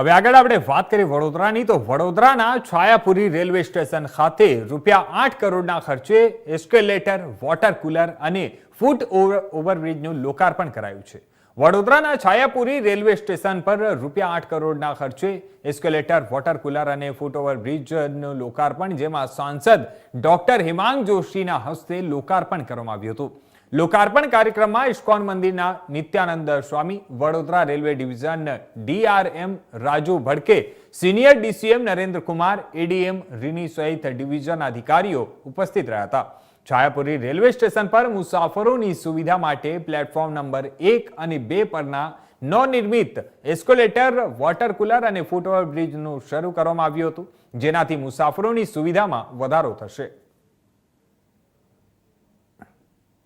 હવે આગળ આપણે વાત કરીએ વડોદરાની. તો વડોદરાના છાયાપુરી રેલવે સ્ટેશન ખાતે રૂપિયા આઠ કરોડના ખર્ચે એસ્કેલેટર, વોટર કુલર અને ફૂટ ઓવર ઓવરબ્રિજનું લોકાર્પણ કરાયું છે. વડોદરાના છાયાપુરી રેલવે સ્ટેશન પર રૂપિયા આઠ કરોડના ખર્ચે એસ્કેલેટર, વોટર કુલર અને ફૂટ ઓવરબ્રિજનું લોકાર્પણ, જેમાં સાંસદ ડોક્ટર હિમાંગ જોશીના હસ્તે લોકાર્પણ કરવામાં આવ્યું હતું. લોકાર્પણ કાર્યક્રમમાં ઇસ્કોન મંદિરના Nityanand Swami, Vadodara railway division DRM Raju Bhadke, senior DCM Narendra Kumar ADM Rini સહિત ડિવિઝન અધિકારીઓ ઉપસ્થિત રહ્યા હતા. છાયાપુરી રેલવે સ્ટેશન પર મુસાફરોની સુવિધા માટે પ્લેટફોર્મ નંબર એક અને બે પરના નવનિર્મિત એસ્કોલેટર, વોટર કુલર અને ફૂટઓવર બ્રિજનું શરૂ કરવામાં આવ્યું હતું. જેનાથી મુસાફરોની સુવિધામાં વધારો થશે.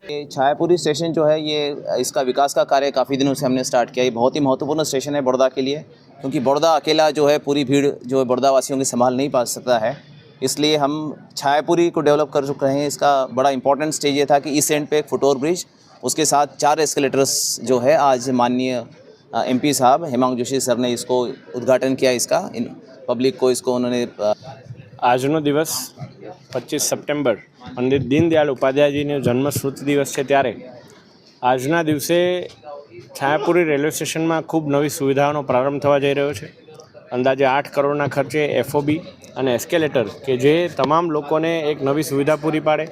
ये छायापुरी स्टेशन जो है ये इसका विकास का कार्य काफ़ी दिनों से हमने स्टार्ट किया ये बहुत ही महत्वपूर्ण स्टेशन है बड़ौदा के लिए क्योंकि बड़ौदा अकेला जो है पूरी भीड़ जो है बड़ौदा वासियों की संभाल नहीं पा सकता है इसलिए हम छायापुरी को डेवलप कर चुके हैं इसका बड़ा इंपॉर्टेंट स्टेज ये था कि इस एंड पे एक फुटओवर ब्रिज उसके साथ चार एस्केलेटर्स जो है आज माननीय एम पी साहब हेमांग जोशी सर ने इसको उद्घाटन किया इसका इन पब्लिक को इसको उन्होंने अ, આજનો દિવસ પચીસ સપ્ટેમ્બર પંડિત દીનદયાળ ઉપાધ્યાયજીનો જન્મ સ્મૃતિ દિવસ છે ત્યારે. આજના દિવસે છાયાપુરી રેલવે સ્ટેશનમાં ખૂબ નવી સુવિધાઓનો પ્રારંભ થવા જઈ રહ્યો છે. અંદાજે આઠ કરોડના ખર્ચે એફઓબી અને એસ્કેલેટર કે જે તમામ લોકોને એક નવી સુવિધા પૂરી પાડે.